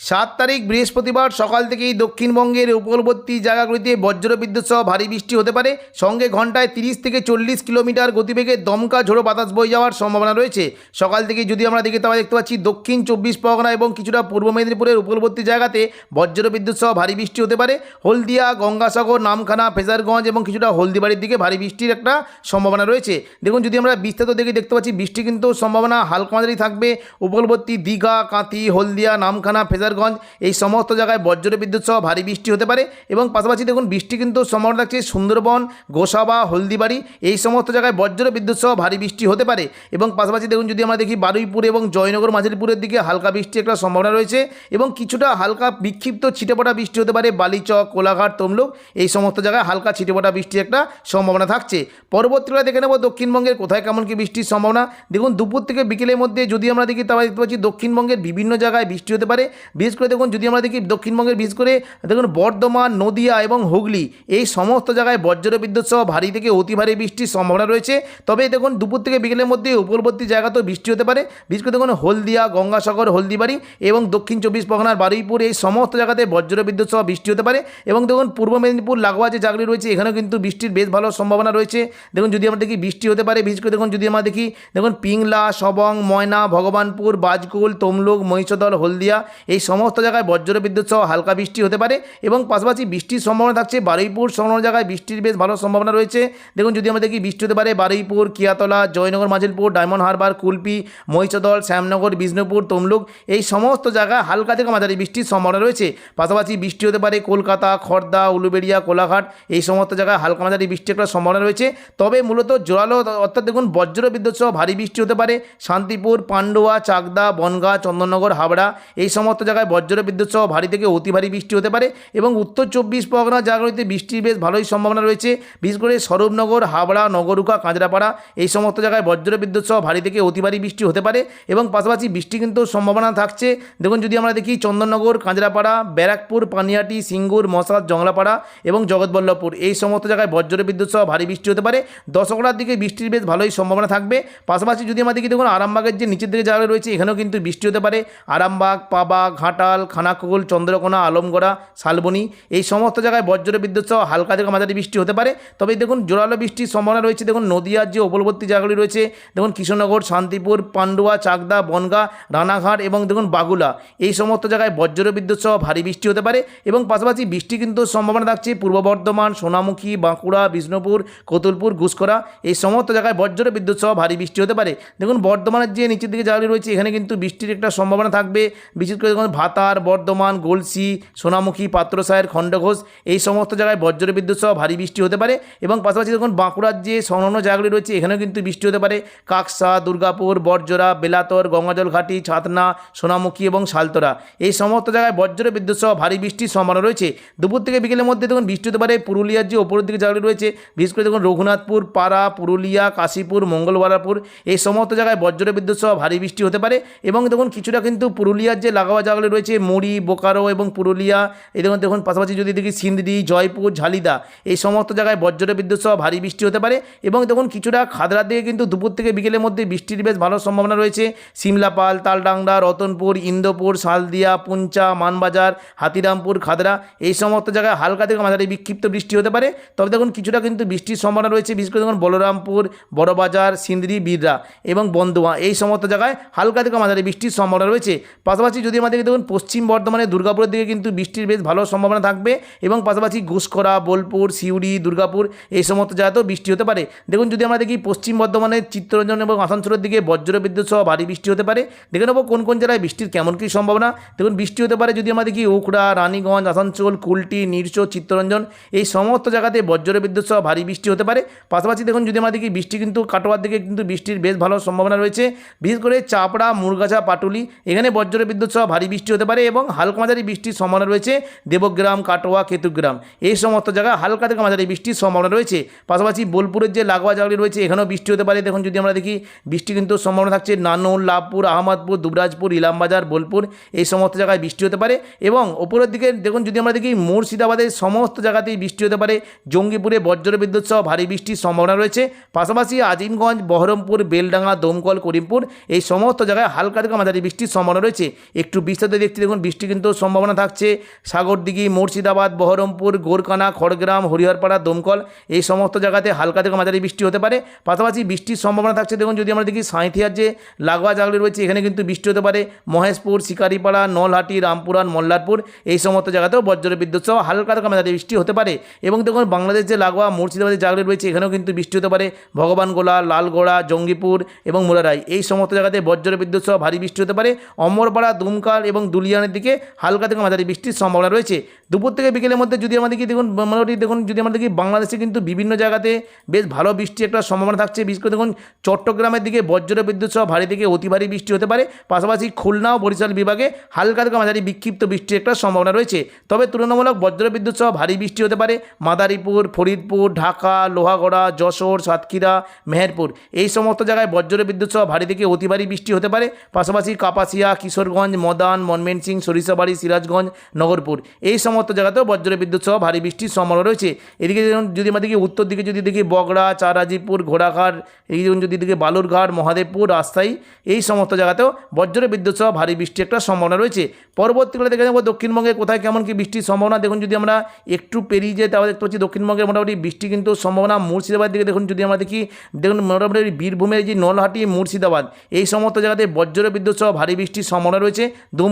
সাত তারিখ বৃহস্পতিবার সকাল থেকেই দক্ষিণবঙ্গের উপকূলবর্তী জায়গাগুলিতে বজ্রবিদ্যুৎ সহ ভারী বৃষ্টি হতে পারে। সঙ্গে ঘন্টায় তিরিশ থেকে চল্লিশ কিলোমিটার গতিবেগে দমকা ঝোড়ো বাতাস বয়ে যাওয়ার সম্ভাবনা রয়েছে। সকাল থেকে যদি আমরা দেখি তাহলে দেখতে পাচ্ছি দক্ষিণ চব্বিশ পরগনা এবং কিছুটা পূর্ব মেদিনীপুরের উপকূলবর্তী জায়গাতে বজ্রবিদ্যুৎ সহ ভারী বৃষ্টি হতে পারে। হলদিয়া, গঙ্গাসাগর, নামখানা, ফেজারগঞ্জ এবং কিছুটা হলদিবাড়ির দিকে ভারী বৃষ্টির একটা সম্ভাবনা রয়েছে। দেখুন, যদি আমরা বিস্তারিত দেখে দেখতে পাচ্ছি, বৃষ্টি কিন্তু সম্ভাবনা হালকা মাঝারি থাকবে। উপকূলবর্তী দীঘা, কাঁথি, হলদিয়া, নামখানা ফেজারগঞ্জ এই সমস্ত জায়গায় বজ্র বিদ্যুৎ সহ ভারী বৃষ্টি হতে পারে এবং পাশাপাশি দেখুন বৃষ্টি কিন্তু সম্ভাবনা থাকছে সুন্দরবন, গোসাবা, হলদিবাড়ি, এই সমস্ত জায়গায় বজ্র বিদ্যুৎ সহ ভারী বৃষ্টি হতে পারে। এবং পাশাপাশি দেখুন যদি আমরা দেখি বারুইপুর এবং জয়নগর, মাঝারিপুরের দিকে হালকা বৃষ্টি একটা সম্ভাবনা রয়েছে এবং কিছুটা হালকা বিক্ষিপ্ত ছিটেপটা বৃষ্টি হতে পারে বালিচক, কোলাঘাট, তমলুক, এই সমস্ত জায়গায় হালকা ছিটেপটা বৃষ্টির একটা সম্ভাবনা থাকছে। পরবর্তীকালে দেখে নেব দক্ষিণবঙ্গের কোথায় কেমন কি বৃষ্টির সম্ভাবনা। দেখুন দুপুর থেকে বিকেলের মধ্যে যদি আমরা দেখি তাহলে দেখতে পাচ্ছি দক্ষিণবঙ্গের বিভিন্ন জায়গায় বৃষ্টি হতে পারে। বিশেষ করে দেখুন, যদি আমরা দেখি দক্ষিণবঙ্গের, বিশেষ করে দেখুন, বর্ধমান, নদিয়া এবং হুগলি, এই সমস্ত জায়গায় বজ্র বিদ্যুৎ সহ ভারী থেকে অতি ভারী বৃষ্টির সম্ভাবনা রয়েছে। তবে দেখুন, দুপুর থেকে বিকেলের মধ্যে উপকূলবর্তী জায়গাতেও বৃষ্টি হতে পারে। বিশেষ করে দেখুন, হলদিয়া, গঙ্গাসাগর, হলদিবাড়ি এবং দক্ষিণ চব্বিশ পরগনার বারুইপুর, এই সমস্ত জায়গাতে বজ্র বিদ্যুৎ সহ বৃষ্টি হতে পারে। এবং দেখুন, পূর্ব মেদিনীপুর, লাগোয়া যে জায়গাগুলি রয়েছে, এখানেও কিন্তু বৃষ্টির বেশ ভালো সম্ভাবনা রয়েছে। দেখুন, যদি আমরা দেখি বৃষ্টি হতে পারে, বিশেষ করে দেখুন, যদি আমরা দেখি, দেখুন, পিংলা, সবং, ময়না, ভগবানপুর, বাজকুল, তমলুক, মহিষদল, হলদিয়া, এই সমস্ত জায়গায় বজ্র বিদ্যুৎ সহ হালকা বৃষ্টি হতে পারে এবং পাশাপাশি বৃষ্টির সম্ভাবনা থাকছে বারুইপুর সংলগ্ন জায়গায় বৃষ্টির বেশ ভালো সম্ভাবনা রয়েছে। দেখুন, যদি আমরা দেখি বৃষ্টি হতে পারে বারুইপুর, কিয়াতলা, জয়নগর মাঝিলপুর ডায়মন্ড হারবার, কুলপি, মহিষদল, শ্যামনগর, বিষ্ণুপুর, তমলুক, এই সমস্ত জায়গায় হালকা থেকে মাঝারি বৃষ্টির সম্ভাবনা রয়েছে। পাশাপাশি বৃষ্টি হতে পারে কলকাতা খড়দা উলুবেড়িয়া, কোলাঘাট, এই সমস্ত জায়গায় হালকা মাঝারি বৃষ্টির একটা সম্ভাবনা রয়েছে। তবে মূলত জোরালো অর্থাৎ দেখুন, বজ্র বিদ্যুৎ সহ ভারী বৃষ্টি হতে পারে শান্তিপুর, পান্ডুয়া, চাকদা, বনগাঁ, চন্দননগর, হাবড়া, এই সমস্ত জায়গায় বজ্র বিদ্যুৎ সহ ভারী থেকে অতি ভারী বৃষ্টি হতে পারে এবং উত্তর চব্বিশ পরগনা জায়গাগুলিতে বৃষ্টির বেশ ভালোই সম্ভাবনা রয়েছে। বিশেষ করে স্বরূপনগর, হাবড়া, নগরুকা, কাঁচরাপাড়া এই সমস্ত জায়গায় বজ্র বিদ্যুৎ সহ ভারী থেকে অতি ভারী বৃষ্টি হতে পারে এবং পাশাপাশি বৃষ্টি কিন্তু সম্ভাবনা থাকছে। দেখুন, যদি আমরা দেখি চন্দননগর, কাঁচরাপাড়া, ব্যারাকপুর, পানিয়াটি, সিঙ্গুর, মশাদ, জংলাপাড়া এবং জগৎবল্লভপুর এই সমস্ত জায়গায় বজ্র বিদ্যুৎ সহ ভারী বৃষ্টি হতে পারে। দশকড়ার দিকে বৃষ্টির বেশ ভালোই সম্ভাবনা থাকবে। পাশাপাশি যদি আমরা দেখি, দেখুন, আরামবাগের যে নিচের দিকে জায়গা রয়েছে, এখানেও কিন্তু বৃষ্টি হতে পারে। আরামবাগ পাবা ঘাটাল খানাকুল চন্দ্রকোনা, আলমগড়া, শালবনী, এই সমস্ত জায়গায় বজ্র বিদ্যুৎ সহ হালকা থেকে মাঝারি বৃষ্টি হতে পারে। তবে দেখুন, জোরালো বৃষ্টির সম্ভাবনা রয়েছে। দেখুন নদিয়ার যে উপকূলবর্তী জায়গাগুলি রয়েছে, দেখুন কৃষ্ণনগর শান্তিপুর, পান্ডুয়া, চাকদা, বনগা, রানাঘাট এবং দেখুন, বাগুলা, এই সমস্ত জায়গায় বজ্র বিদ্যুৎ সহ ভারী বৃষ্টি হতে পারে এবং পাশাপাশি বৃষ্টি কিন্তু সম্ভাবনা থাকছে পূর্ব বর্ধমান, সোনামুখী, বাঁকুড়া, বিষ্ণুপুর, কতুলপুর ঘুষকরা এই সমস্ত জায়গায় বজ্র বিদ্যুৎ সহ ভারী বৃষ্টি হতে পারে। দেখুন, বর্ধমানের যে নিচের দিকে জায়গাগুলি রয়েছে, এখানে কিন্তু বৃষ্টির একটা সম্ভাবনা থাকবে। বিশেষ করে ভাতার, বর্ধমান, গলসি, সোনামুখী পাত্রসায়ের খণ্ডঘোষ এই সমস্ত জায়গায় বজ্র বিদ্যুৎ সহ ভারী বৃষ্টি হতে পারে এবং পাশাপাশি দেখুন বাঁকুড়ার যে সংলগ্ন জায়গাগুলি রয়েছে, এখানেও কিন্তু বৃষ্টি হতে পারে। কাকসা, দুর্গাপুর বরজোড়া বেলাতর গঙ্গাজল ঘাটি ছাতনা, সোনামুখী এবং শালতরা এই সমস্ত জায়গায় বজ্র বিদ্যুৎ সহ ভারী বৃষ্টির সম্ভাবনা রয়েছে। দুপুর থেকে বিকেলের মধ্যে দেখুন বৃষ্টি হতে পারে। পুরুলিয়ার যে ওপরের দিকে জায়গাগুলি রয়েছে, বিশেষ করে দেখুন রঘুনাথপুর, পাড়া, পুরুলিয়া, কাশীপুর, মঙ্গলবারাপুর এই সমস্ত জায়গায় বজ্র বিদ্যুৎ সহ ভারী বৃষ্টি হতে পারে এবং দেখুন কিছুটা কিন্তু পুরুলিয়ার যে লাগাওয়া জায়গাগুলি রয়েছে মুড়ি, বোকারো এবং পুরুলিয়া। এই দেখুন দেখুন, পাশাপাশি যদি দেখি সিন্দি জয়পুর, ঝালিদা, এই সমস্ত জায়গায় বজ্র বিদ্যুৎ সহ ভারী বৃষ্টি হতে পারে এবং দেখুন, কিছুটা খাদড়ার দিকে কিন্তু দুপুর থেকে বিকেলের মধ্যে বৃষ্টির বেশ ভালো সম্ভাবনা রয়েছে। সিমলাপাল তালডাংরা, রতনপুর, ইন্দোপুর, শালদিয়া, পুঞ্চা, মানবাজার, হাতিরামপুর, খাদরা, এই সমস্ত জায়গায় হালকা থেকে মাঝারি বিক্ষিপ্ত বৃষ্টি হতে পারে। তবে দেখুন, কিছুটা কিন্তু বৃষ্টির সম্ভাবনা রয়েছে, বিশেষ করে দেখুন, বলরামপুর, বড়বাজার সিন্দ্রি বিররা এবং বন্দুয়া, এই সমস্ত জায়গায় হালকা থেকে মাঝারি বৃষ্টির সম্ভাবনা রয়েছে। পাশাপাশি যদি আমাদের দেখুন, পশ্চিম বর্ধমানে দুর্গাপুরের দিকে কিন্তু বৃষ্টির বেশ ভালো সম্ভাবনা থাকবে এবং পাশাপাশি ঘুষকরা বোলপুর, সিউড়ি, দুর্গাপুর এই সমস্ত জায়গাতেও বৃষ্টি হতে পারে। দেখুন, যদি আমরা দেখি পশ্চিম বর্ধমানের চিত্তরঞ্জন এবং আসানসোলের দিকে বজ্র বিদ্যুৎ সহ ভারী বৃষ্টি হতে পারে। দেখে নেব কোন কোন জেলায় বৃষ্টির কেমন কী সম্ভাবনা। দেখুন, বৃষ্টি হতে পারে যদি আমরা দেখি উকড়া রানীগঞ্জ, আসানসোল, কুলটি নিরসো চিত্তরঞ্জন এই সমস্ত জায়গাতে বজ্র বিদ্যুৎ সহ ভারী বৃষ্টি হতে পারে। পাশাপাশি দেখুন, যদি আমরা দেখি বৃষ্টি কিন্তু কাটোয়ার দিকে কিন্তু বৃষ্টির বেশ ভালো সম্ভাবনা রয়েছে। বিশেষ করে চাপড়া, মুরগাছা, পাটুলি এখানে বজ্র বিদ্যুৎ সহ ভারী বৃষ্টি হতে পারে এবং হালকা মাঝারি বৃষ্টির সম্ভাবনা রয়েছে। দেবগ্রাম, কাটোয়া, কেতুগ্রাম। এই সমস্ত জায়গায় হালকা থেকে মাঝারি বৃষ্টির সম্ভাবনা রয়েছে। পাশাপাশি বোলপুরের যে লাগোয়া জায়গাগুলি রয়েছে, এখানেও বৃষ্টি হতে পারে। দেখুন, যদি আমরা দেখি, বৃষ্টি কিন্তু সম্ভাবনা থাকছে নানুর, লাভপুর, আহমদপুর, দুবরাজপুর, ইলামবাজার, বোলপুর, এই সমস্ত জায়গায় বৃষ্টি হতে পারে। এবং ওপরের দিকে দেখুন, যদি আমরা দেখি মুর্শিদাবাদের সমস্ত জায়গাতেই বৃষ্টি হতে পারে। জঙ্গিপুরে বজ্র বিদ্যুৎ সহ ভারী বৃষ্টির সম্ভাবনা রয়েছে। পাশাপাশি আজিমগঞ্জ, বহরমপুর, বেলডাঙ্গা, দমকল, করিমপুর, এই সমস্ত জায়গায় হালকা থেকে মাঝারি বৃষ্টির সম্ভাবনা রয়েছে। একটু বিস্তারিত দেখতে দেখুন, বৃষ্টি কিন্তু সম্ভাবনা থাকছে। সাগরদিঘি, মুর্শিদাবাদ, বহরমপুর গোরকানা খড়গ্রাম, হরিহরপাড়া, দমকল, এই সমস্ত জায়গাতে হালকা থেকে মাঝারি বৃষ্টি হতে পারে। পাশাপাশি বৃষ্টির সম্ভাবনা থাকছে, দেখুন, যদি আমরা দেখি সাঁইথিয়ার যে লাগোয়া জায়গাগুলি রয়েছে, এখানে কিন্তু বৃষ্টি হতে পারে। মহেশপুর, শিকারিপাড়া, নলহাটি, রামপুরান, মল্লারপুর, এই সমস্ত জায়গাতেও বজ্র বিদ্যুৎ সহ হালকা থেকে মাঝারি বৃষ্টি হতে পারে। এবং দেখুন, বাংলাদেশ যে লাগোয়া মুর্শিদাবাদের জায়গাগুলি রয়েছে, এখানেও কিন্তু বৃষ্টি হতে পারে। ভগবানগোলা, লালগোড়া, জঙ্গিপুর এবং মুরারাই, এই সমস্ত জায়গাতে বজ্র বিদ্যুৎ সহ ভারী বৃষ্টি হতে পারে। অমরপাড়া, দুমকাল এবং দুলিয়ানের দিকে হালকা থেকে মাঝারি বৃষ্টির সম্ভাবনা রয়েছে। দুপুর থেকে বিকেলের মধ্যে যদি আমাদের কি দেখুন, মোটামুটি দেখুন, যদি আমাদের কি বাংলাদেশে কিন্তু বিভিন্ন জায়গাতে বেশ ভালো বৃষ্টি একটা সম্ভাবনা থাকছে। বিশেষ করে দেখুন, চট্টগ্রামের দিকে বজ্র বিদ্যুৎ সহ ভারী থেকে অতি ভারী বৃষ্টি হতে পারে। পাশাপাশি খুলনা ও বরিশাল বিভাগে হালকা থেকে মাঝারি বিক্ষিপ্ত বৃষ্টির একটা সম্ভাবনা রয়েছে। তবে তুলনামূলক বজ্র বিদ্যুৎ সহ ভারী বৃষ্টি হতে পারে। মাদারীপুর, ফরিদপুর, ঢাকা, লোহাগড়া, যশোর, সাতক্ষীরা, মেহেরপুর এই সমস্ত জায়গায় বজ্র বিদ্যুৎ সহ ভারী থেকে অতি ভারী বৃষ্টি হতে পারে। পাশাপাশি কাপাসিয়া, কিশোরগঞ্জ, মদান মনমেনসিং সরিষাবাড়ি সিরাজগঞ্জ, নগরপুর। এই সমস্ত জায়গাতেও বজ্র বিদ্যুৎ সহ ভারী বৃষ্টির সম্ভাবনা রয়েছে। এদিকে যেমন যদি আমরা দেখি, উত্তর দিকে যদি দেখি, বগড়া, চারাজিপুর, ঘোড়াঘাট এই যেমন যদি দেখি, বালুরঘাট, মহাদেবপুর, রাজশাহী, এই সমস্ত জায়গাতেও বজ্র বিদ্যুৎ সহ ভারী বৃষ্টির একটা সম্ভাবনা রয়েছে। পরবর্তীকালে দেখে নেব দক্ষিণবঙ্গে কোথায় কেমন কি বৃষ্টির সম্ভাবনা। দেখুন যদি আমরা একটু পেরিয়ে যাই, তাহলে দেখতে পাচ্ছি দক্ষিণবঙ্গের মোটামুটি বৃষ্টি কিন্তু সম্ভাবনা। মুর্শিদাবাদ দিকে দেখুন যদি আমরা দেখি, দেখুন মোটামুটি বীরভূমের যে নলহাটি, মুর্শিদাবাদ, এই সমস্ত জায়গাতে বজ্র বিদ্যুৎ সহ ভারী বৃষ্টির সম্ভাবনা রয়েছে।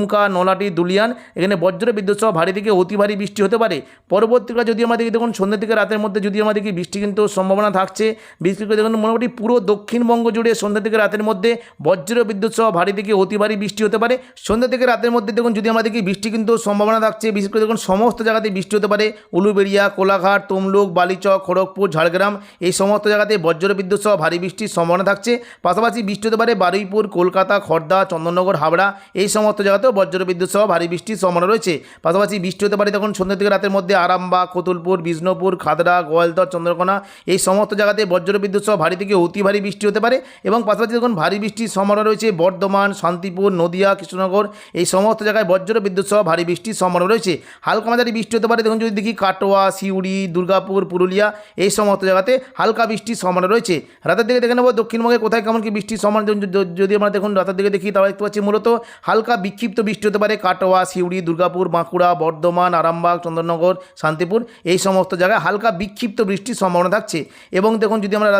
দুমকা নলহাটি দুলিয়ান, এখানে বজ্র বিদ্যুৎ সহ ভারী থেকে অতি ভারী বৃষ্টি হতে পারে। পরবর্তীকালে যদি দেখি দেখুন, সন্ধ্যা থেকে রাতের মধ্যে যদি দেখি বৃষ্টি কিন্তু সম্ভাবনা থাকছে, বিশেষ করে দেখুন মোটামুটি পুরো দক্ষিণবঙ্গ জুড়ে সন্ধ্যা থেকে রাতের মধ্যে বজ্র বিদ্যুৎ সহ ভারী থেকে অতি ভারী বৃষ্টি হতে পারে। সন্ধ্যা থেকে রাতের মধ্যে দেখুন যদি দেখি বৃষ্টি কিন্তু সম্ভাবনা থাকছে, বিশেষ করে দেখুন সমস্ত জায়গাতে বৃষ্টি হতে পারে। উলুবেড়িয়া, কোলাঘাট, তমলুক, বালিচক, খড়গপুর, ঝাড়গ্রাম, এই সমস্ত জায়গাতে বজ্র বিদ্যুৎ সহ ভারী বৃষ্টির সম্ভাবনা থাকছে। পাশাপাশি বৃষ্টি হতে পারে বারুইপুর, কলকাতা খড়দা চন্দননগর হাবড়া এই সমস্ত জায়গাতেও বজ্র বিদ্যুৎ সহ ভারী বৃষ্টির সম্ভাবনা রয়েছে। পাশাপাশি বৃষ্টি হতে পারে তখন সন্ধ্যা থেকে রাতের মধ্যে আরামবাগ, কতুলপুর, বিষ্ণুপুর, খাদড়া গোয়ালদর চন্দ্রকোনা এই সমস্ত জায়গাতে বজ্র বিদ্যুৎ সহ ভারী থেকে অতি ভারী বৃষ্টি হতে পারে এবং পাশাপাশি দেখুন ভারী বৃষ্টির সম্ভাবনা রয়েছে বর্ধমান, শান্তিপুর, নদিয়া, কৃষ্ণনগর এই সমস্ত জায়গায় বজ্র বিদ্যুৎ সহ ভারী বৃষ্টির সম্ভাবনা রয়েছে। হালকা মাঝারি বৃষ্টি হতে পারে দেখুন যদি দেখি কাটোয়া, সিউড়ি, দুর্গাপুর, পুরুলিয়া এই সমস্ত জায়গাতে হালকা বৃষ্টির সম্ভাবনা রয়েছে। রাতের দিকে দেখে নেব দক্ষিণবঙ্গে কোথায় কেমন কি বৃষ্টির সম্ভাবনা যদি আমরা দেখুন রাতের দিকে দেখি তাহলে দেখতে পাচ্ছি মূলত হালকা বিক্ষিপ্ত বৃষ্টি হতে পারে, কাটোয়া, সিউড়ি, দুর্গাপুর, বাঁকুড়া, বর্ধমান, আরামবাগ, চন্দননগর, শান্তিপুর, এই সমস্ত জায়গায় হালকা বিক্ষিপ্ত বৃষ্টির সম্ভাবনা থাকছে। এবং দেখুন, যদি আমরা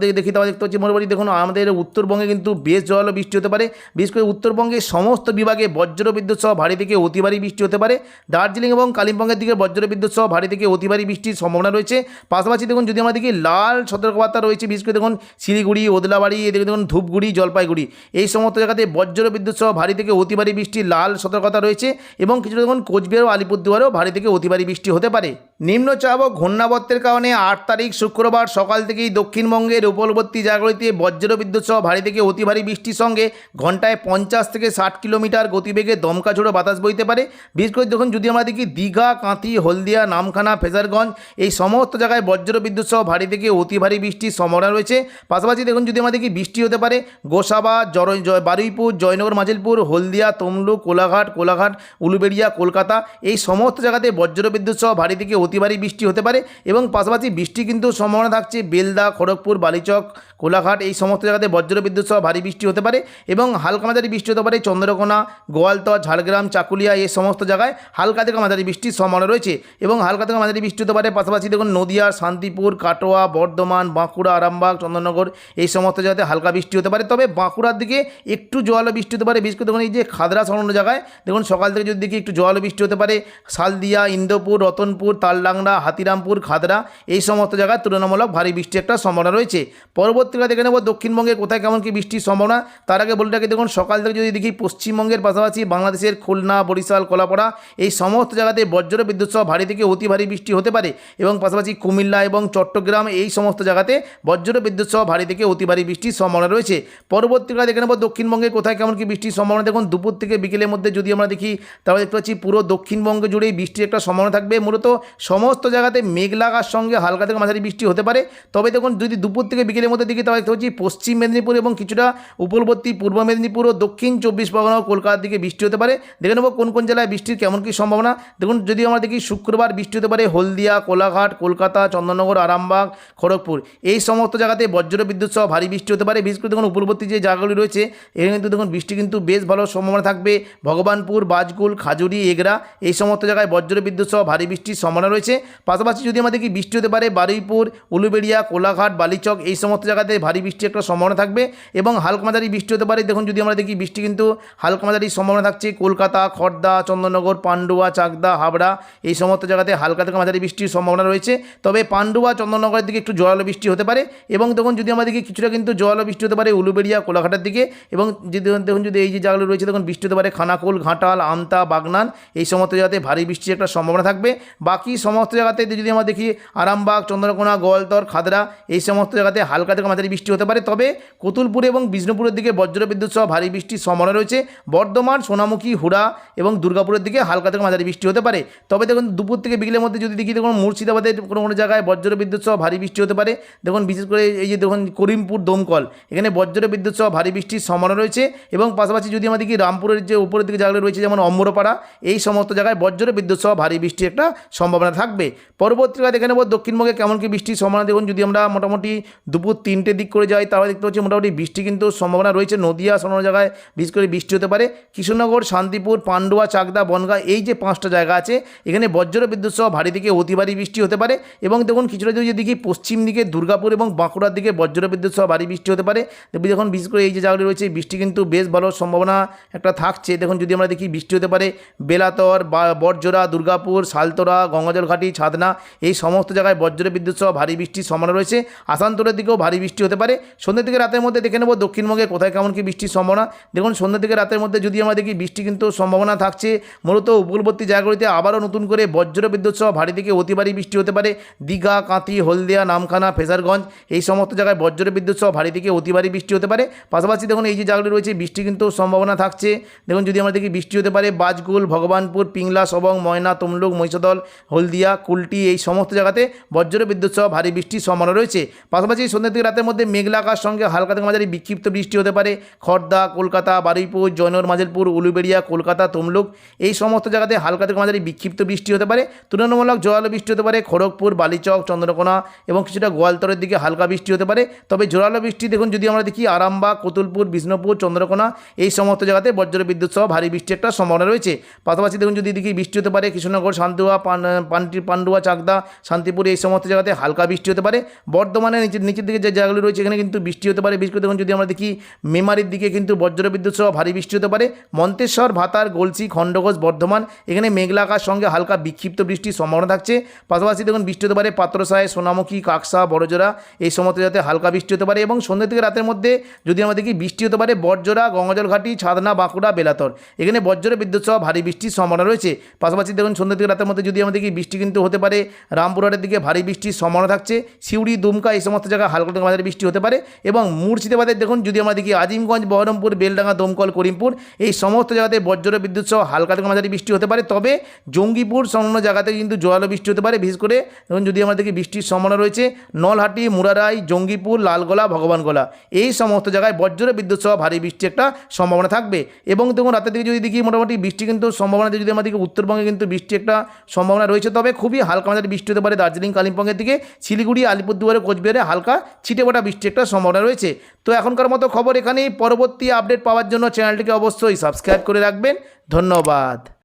দিকে দেখি, তাহলে দেখতে পাচ্ছি মোটামুটি দেখুন, আমাদের উত্তরবঙ্গে কিন্তু বেশ জল বৃষ্টি হতে পারে। বিশেষ করে উত্তরবঙ্গের সমস্ত বিভাগে বজ্র বিদ্যুৎ সহ ভারী থেকে অতি ভারী বৃষ্টি হতে পারে। দার্জিলিং এবং কালিম্পংয়ের দিকে বজ্র বিদ্যুৎ সহ ভারী থেকে অতি ভারী বৃষ্টির সম্ভাবনা রয়েছে। পাশাপাশি দেখুন, যদি আমরা দেখি, লাল সতর্কবার্তা রয়েছে, বিশেষ করে দেখুন, শিলিগুড়ি, ওদলাবাড়ি, এদিকে দেখুন, ধূপগুড়ি, জলপাইগুড়ি। এই সমস্ত জায়গাতে বজ্র বিদ্যুৎ সহ ভারী থেকে অতি ভারী বৃষ্টির লাল সতর্কতা রয়েছে এবং কিছু দেখুন কোচবিহার ও আলিপুরদুয়ারেও ভারী থেকে অতি ভারী বৃষ্টি হতে পারে। নিম্নচাপ ও ঘূর্ণাবর্তের কারণে আট তারিখ শুক্রবার সকাল থেকেই দক্ষিণবঙ্গের উপকূলবর্তী জায়গাগুলিতে বজ্র বিদ্যুৎ সহ ভারী থেকে অতি ভারী বৃষ্টির সঙ্গে ঘন্টায় পঞ্চাশ থেকে ষাট কিলোমিটার গতিবেগে দমকা ঝোড়ো বাতাস বইতে পারে। বিশেষ করে দেখুন যদি আমরা দেখি দীঘা, কাঁথি, হলদিয়া, নামখানা, ফেজারগঞ্জ এই সমস্ত জায়গায় বজ্র বিদ্যুৎ সহ ভারী থেকে অতি ভারী বৃষ্টির সম্ভাবনা রয়েছে। পাশাপাশি দেখুন যদি আমরা দেখি বৃষ্টি হতে পারে গোসাবা জর বারুইপুর, জয়নগর, মাজিলপুর, হলদিয়া, তমলুক কোলাঘাট কোলাঘাট, উলুবেড়িয়া, কলকাতা এই সমস্ত জায়গাতে বজ্র বিদ্যুৎ সহ ভারী থেকে অতি ভারী বৃষ্টি হতে পারে এবং পাশাপাশি বৃষ্টি কিন্তু সম্ভাবনা থাকছে বেলদা, খড়গপুর, বালিচক, কোলাঘাট এই সমস্ত জায়গাতে বজ্র বিদ্যুৎ সহ ভারী বৃষ্টি হতে পারে এবং হালকা মাঝারি বৃষ্টি হতে পারে চন্দ্রকোনা, গোয়ালতর, ঝাড়গ্রাম, চাকুলিয়া এই সমস্ত জায়গায় হালকা থেকে মাঝারি বৃষ্টির সম্ভাবনা রয়েছে এবং হালকা থেকে মাঝারি বৃষ্টি হতে পারে পাশাপাশি দেখুন নদিয়া, শান্তিপুর, কাটোয়া, বর্ধমান, বাঁকুড়া, আরামবাগ, চন্দননগর এই সমস্ত জায়গাতে হালকা বৃষ্টি হতে পারে। তবে বাঁকুড়ার দিকে একটু জল বৃষ্টি হতে পারে, বিশেষ করে দেখুন এই যে খাদরা অন্য জায়গায়। দেখুন, সকাল থেকে যদি দেখি একটু জল বৃষ্টি হতে পারে, শালদিয়া, ইন্দোপুর, রতনপুর তালডাংরা হাতিরামপুর, খাদরা, এই সমস্ত জায়গায় তুলনামূলক ভারী বৃষ্টি একটা সম্ভাবনা রয়েছে। পরবর্তীকালে দেখে নেব দক্ষিণবঙ্গে কোথায় কেমন কি বৃষ্টির সম্ভাবনা। তার আগে বলে রাখি, দেখুন, সকাল থেকে যদি দেখি পশ্চিমবঙ্গের পাশাপাশি বাংলাদেশের খুলনা, বরিশাল, কলাপাড়া, এই সমস্ত জায়গাতে বজ্র বিদ্যুৎ সহ ভারী থেকে অতি ভারী বৃষ্টি হতে পারে এবং পাশাপাশি কুমিল্লা এবং চট্টগ্রাম, এই সমস্ত জায়গাতে বজ্র বিদ্যুৎ সহ ভারী থেকে অতি ভারী বৃষ্টির সম্ভাবনা রয়েছে। পরবর্তীকালে দেখে নেব দক্ষিণবঙ্গে কোথায় কেমন কি বৃষ্টির সম্ভাবনা। দেখুন, দুপুর থেকে বিকেলের মধ্যে যদি আমরা দেখি, তাহলে দেখতে পাচ্ছি পুরো দক্ষিণবঙ্গে জুড়েই বৃষ্টির একটা সম্ভাবনা থাকবে। মূলত সমস্ত জায়গাতে মেঘ লাগার সঙ্গে হালকা থেকে মাঝারি বৃষ্টি হতে পারে। তবে দেখুন, যদি দুপুর থেকে বিকেলের মধ্যে দিকে তাহলে দেখতে পাচ্ছি পশ্চিম মেদিনীপুর এবং কিছুটা উপকূলবর্তী পূর্ব মেদিনীপুর ও দক্ষিণ চব্বিশ পরগনা ও কলকাতার দিকে বৃষ্টি হতে পারে। দেখে নেব কোন কোন জেলায় বৃষ্টির কেমন কী সম্ভাবনা। দেখুন, যদি আমরা দেখি শুক্রবার বৃষ্টি হতে পারে, হলদিয়া, কোলাঘাট, কলকাতা, চন্দননগর, আরামবাগ, খড়গপুর। এই সমস্ত জায়গাতে বজ্র বিদ্যুৎ সহ ভারী বৃষ্টি হতে পারে। বিশেষ করে দেখুন, উপকূলবর্তী যে জায়গাগুলি রয়েছে, এখানে কিন্তু দেখুন, বৃষ্টি কিন্তু বেশ ভালো সম্ভাবনা থাকবে। ভগবানপুর বাজকুল খাজুরি, এগরা এই সমস্ত জায়গায় বজ্র বিদ্যুৎ সহ ভারী বৃষ্টির সম্ভাবনা রয়েছে। পাশাপাশি যদি আমরা দেখি বৃষ্টি হতে পারে, বারুইপুর, উলুবেড়িয়া, কোলাঘাট, বালিচক এই সমস্ত জায়গাতে ভারী বৃষ্টি একটা সম্ভাবনা থাকবে এবং হালকা মাঝারি বৃষ্টি হতে পারে। দেখুন, যদি আমরা দেখি বৃষ্টি কিন্তু হালকা মাঝারি সম্ভাবনা থাকছে, কলকাতা খড়দা চন্দননগর পান্ডুয়া, চাকদা, হাবড়া এই সমস্ত জায়গাতে হালকা থেকে মাঝারি বৃষ্টির সম্ভাবনা রয়েছে। তবে পান্ডুয়া চন্দননগরের দিকে একটু জোরালো বৃষ্টি হতে পারে এবং দেখুন, যদি আমরা দেখি কিছুটা কিন্তু জোরালো বৃষ্টি হতে পারে উলুবেড়িয়া, কোলাঘাটের দিকে এবং যদি দেখুন, যদি এই যে জায়গাগুলো রয়েছে তখন বৃষ্টি হতে পারে খানাকুল, ঘাটাল, আমতা, বাগনান, এই সমস্ত জায়গাতে ভারী বৃষ্টির একটা সম্ভাবনা থাকবে। বাকি সমস্ত জায়গাতে যদি আমরা দেখি, আরামবাগ, চন্দ্রকোনা, গোয়ালতর, খাদরা, এই সমস্ত জায়গাতে হালকা থেকে মাঝারি বৃষ্টি হতে পারে। তবে কতুলপুর এবং বিষ্ণুপুরের দিকে বজ্র বিদ্যুৎ সহ ভারী বৃষ্টির সম্ভাবনা রয়েছে। বর্ধমান, সোনামুখী, হুড়া এবং দুর্গাপুরের দিকে হালকা থেকে মাঝারি বৃষ্টি হতে পারে। তবে দেখুন, দুপুর থেকে বিকেলের মধ্যে যদি দেখি, দেখুন, মুর্শিদাবাদের কোনো কোনো জায়গায় বজ্র বিদ্যুৎ সহ ভারী বৃষ্টি হতে পারে। দেখুন, বিশেষ করে এই যে দেখুন, করিমপুর, দমকল, এখানে বজ্র বিদ্যুৎ সহ ভারী বৃষ্টির সম্ভাবনা রয়েছে। এবং পাশাপাশি যদি আমরা দেখি, রামপুরের যে উপরের দিকে জায়গাগুলো রয়েছে, যেমন অম্বরপাড়া, এই সমস্ত জায়গায় বজ্র বিদ্যুৎ সহ ভারী বৃষ্টির একটা সম্ভাবনা থাকবে। পরবর্তীকালে দেখে নেব দক্ষিণবঙ্গে কেমন কি বৃষ্টির সম্ভাবনা। দেখুন, যদি আমরা মোটামুটি দুপুর তিনটে দিক করে যাই, তাহলে দেখতে পাচ্ছি মোটামুটি বৃষ্টি কিন্তু সম্ভাবনা রয়েছে নদিয়া কোনো জায়গায়, বিশেষ করে বৃষ্টি হতে পারে। কৃষ্ণনগর শান্তিপুর, পান্ডুয়া, চাকদা, বনগা, এই যে পাঁচটা জায়গা আছে, এখানে বজ্র বিদ্যুৎ সহ ভারী থেকে অতি ভারী বৃষ্টি হতে পারে। এবং দেখুন, কিছুটা যদি দেখি পশ্চিম দিকে দুর্গাপুর এবং বাঁকুড়ার দিকে বজ্র বিদ্যুৎ সহ ভারী বৃষ্টি হতে পারে। দেখুন, বিশেষ করে এই যে জায়গাগুলি রয়েছে, বৃষ্টি কিন্তু বেশ ভালো সম্ভাবনা একটা থাকছে। দেখুন, যদি আমরা দেখি, বৃষ্টি হতে পারে, বেলাতর, বা বরজোড়া দুর্গাপুর সালতোরা গঙ্গাজলঘাটি ছাদনা এই সমস্ত জায়গায় বজ্র বিদ্যুৎ সহ ভারী বৃষ্টির সম্ভাবনা রয়েছে। আসানতোরের দিকেও ভারী বৃষ্টি হতে পারে। সন্ধ্যে থেকে রাতের মধ্যে দেখে নেব দক্ষিণবঙ্গে কোথায় কেমন কি বৃষ্টির সম্ভাবনা। দেখুন সন্ধ্যে থেকে রাতের মধ্যে যদি আমরা দেখি, বৃষ্টি কিন্তু সম্ভাবনা থাকছে। মূলত উপকূলবর্তী জায়গাগুলিতে আবারও নতুন করে বজ্র বিদ্যুৎ সহ ভারী থেকে অতি ভারী বৃষ্টি হতে পারে। দীঘা, কাঁথি, হলদিয়া, নামখানা ফেজারগঞ্জ এই সমস্ত জায়গায় বজ্র বিদ্যুৎ সহ ভারী থেকে অতি ভারী বৃষ্টি হতে পারে। পাশাপাশি দেখুন, এই যে জায়গাগুলি রয়েছে, বৃষ্টি কিন্তু সম্ভাবনা থাকছে। দেখুন যদি আমরা দেখি বৃষ্টি হতে পারে বাজকুল ভগবানপুর, পিংলা, সবং, ময়না, তমলুক, মহিষদল, হলদিয়া, কুলটি, এই সমস্ত জায়গাতে বজ্র বিদ্যুৎ সহ ভারী বৃষ্টির সম্ভাবনা রয়েছে। পাশাপাশি সন্ধ্যে থেকে রাতের মধ্যে মেঘলা আকাশ সঙ্গে হালকা থেকে মাঝারি বিক্ষিপ্ত বৃষ্টি হতে পারে। খর্দা, কলকাতা, বারুইপুর জয়নর মাঝেরপুর, উলুবেড়িয়া, কলকাতা, তমলুক, এই সমস্ত জায়গাতে হালকা থেকে মাঝারি বিক্ষিপ্ত বৃষ্টি হতে পারে। তুলনামূলক জোরালো বৃষ্টি হতে পারে খড়গপুর, বালিচক, চন্দ্রকোনা এবং কিছুটা গোয়ালতরের দিকে হালকা বৃষ্টি হতে পারে। তবে জোরালো বৃষ্টি দেখুন যদি আমরা দেখি আরামবাগ, কতুলপুর, বিষ্ণুপুর, চন্দ্রকোনা, এই সমস্ত জায়গাতে বজ্র বিদ্যুৎ সহ ভারী বৃষ্টি একটা সম্ভাবনা রয়েছে। পাশাপাশি দেখুন যদি দেখি বৃষ্টি হতে পারে, কৃষ্ণনগর শান্তুয়া পান, পান্টি, পান্ডুয়া, চাকদা, শান্তিপুর, এই সমস্ত জায়গাতে হালকা বৃষ্টি হতে পারে। বর্ধমানের নিচের নিচের দিকে যে জায়গাগুলো রয়েছে, এখানে কিন্তু বৃষ্টি হতে পারে। বিশেষ করে দেখুন যদি আমরা দেখি, মেমারির দিকে কিন্তু বজ্র বিদ্যুৎ সহ ভারী বৃষ্টি হতে পারে। মন্তেশ্বর, ভাতার, গলসি, খণ্ডঘোষ, বর্ধমান, এখানে মেঘলাকার সঙ্গে হালকা বিক্ষিপ্ত বৃষ্টির সম্ভাবনা থাকছে। পাশাপাশি দেখুন বৃষ্টি হতে পারে পাত্রসায়, সোনামুখী, কাকসা, বড়জোড়া, এই সমস্ত জায়গাতে হালকা বৃষ্টি হতে পারে এবং সন্ধ্যে থেকে রাতের মধ্যে যদি আমরা দেখি বৃষ্টি হতে পারে বড়জোড়া গঙ্গাজলঘাটি, ছাদনা, বাঁকুড়া বেলাতর এখানে বজ্র বিদ্যুৎ সহ ভারী বৃষ্টির সম্ভাবনা রয়েছে। পাশাপাশি দেখুন সন্ধ্যা থেকে রাতের মধ্যে যদি আমাদের দেখি বৃষ্টি কিন্তু হতে পারে, রামপুরহাটের দিকে ভারী বৃষ্টির সম্ভাবনা থাকছে। সিউড়ি, দুমকা এই সমস্ত জায়গায় হালকা থেকে মাঝারি বৃষ্টি হতে পারে এবং মুর্শিদাবাদের দেখুন, যদি আমরা দেখি আজিমগঞ্জ, বহরমপুর, বেলডাঙ্গা, দমকল, করিমপুর, এই সমস্ত জায়গাতে বজ্র বিদ্যুৎ সহ হালকা থেকে মাঝারি বৃষ্টি হতে পারে। তবে জঙ্গিপুর সংলগ্ন জায়গাতে কিন্তু জোয়ালো বৃষ্টি হতে পারে। বিশেষ করে দেখুন, যদি আমাদের দেখি বৃষ্টির সম্ভাবনা রয়েছে, নলহাটি, মুরারাই, জঙ্গিপুর, লালগোলা, ভগবানগোলা, এই সমস্ত জায়গায় বজ্র বিদ্যুৎ সহ ভারী বৃষ্টি একটা সম্ভাবনা থাকবে। এবং দেখুন রাতের দিকে যদি দেখি মোটামুটি বৃষ্টি কিন্তু সম্ভাবনা যদি আমাদেরকে উত্তরবঙ্গে কিন্তু বৃষ্টি একটা সম্ভাবনা রয়েছে, তবে খুবই হালকা মাঝারি বৃষ্টি হতে পারে দার্জিলিং, কালিম্পংয়ের দিকে। শিলিগুড়ি, আলিপুরদুয়ারে, কোচবিহারে হালকা ছিটেফোঁটা বৃষ্টি একটা সম্ভাবনা রয়েছে। তো এখনকার মতো খবর এখানেই। পরবর্তী আপডেট পাওয়ার জন্য চ্যানেলটিকে অবশ্যই সাবস্ক্রাইব করে রাখবেন। ধন্যবাদ।